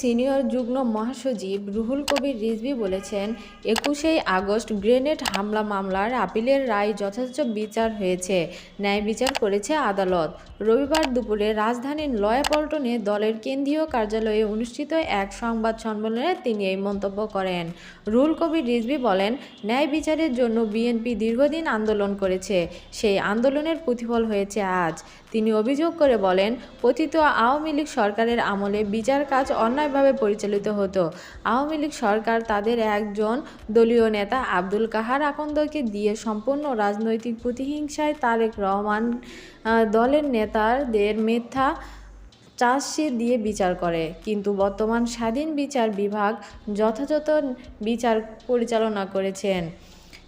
Senior যুগ্ম মহাসচিব রুহুল কবির রিজভী বলেছেন, একুশেই আগস্ট গ্রেনেড হামলা মামলার আপিলের রায় যথাযথ বিচার হয়েছে, ন্যায় বিচার করেছে আদালত। রবিবার দুপুরে রাজধানীর লয়াপল্টনে দলের কেন্দ্রীয় কার্যালয়ে অনুষ্ঠিত এক সংবাদ সম্মেলনে তিনি এই মন্তব্য করেন। রুহুল কবির রিজভী বলেন, ন্যায় বিচারের জন্য বিএনপি দীর্ঘদিন আন্দোলন করেছে, সেই আন্দোলনের প্রতিফল হয়েছে আজ। তিনি অভিযোগ করে বলেন, পতিত আওয়ামী লীগ সরকারের আমলে বিচার কাজ অন্যায়ভাবে পরিচালিত হতো। আওয়ামী লীগ সরকার তাদের একজন দলীয় নেতা আব্দুল কাহার আকন্দকে দিয়ে সম্পূর্ণ রাজনৈতিক প্রতিহিংসায় তারেক রহমান দলের নেতাদের মিথ্যা চার্জশিট দিয়ে বিচার করে। কিন্তু বর্তমান স্বাধীন বিচার বিভাগ যথাযথ বিচার পরিচালনা করেছেন।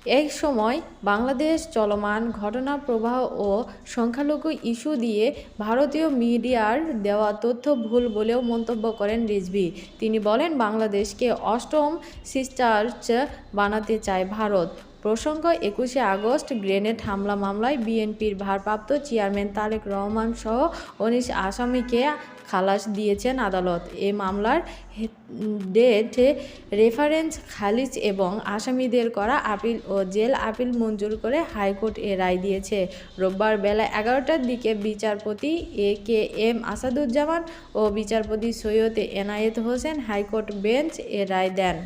এই সময় বাংলাদেশ চলমান ঘটনা প্রবাহ ও সংখ্যালঘু ইস্যু দিয়ে ভারতীয় মিডিয়ার দেওয়া তথ্য ভুল বলেও মন্তব্য করেন রিজভি। তিনি বলেন, বাংলাদেশকে অষ্টম সিস্টার্চ বানাতে চায় ভারত। প্রসঙ্গ, একুশে আগস্ট গ্রেনেড হামলা মামলায় বিএনপির ভারপ্রাপ্ত চেয়ারম্যান তারেক রহমান সহ উনিশ আসামিকে খালাস দিয়েছেন আদালত। এ মামলার ডেট রেফারেন্স খালিজ এবং আসামিদের করা আপিল ও জেল আপিল মঞ্জুর করে হাইকোর্ট এ রায় দিয়েছে। রোববার বেলা এগারোটার দিকে বিচারপতি এ কে এম আসাদুজ্জামান ও বিচারপতি Syed Enayet Hossain high court bench এ রায় দেন।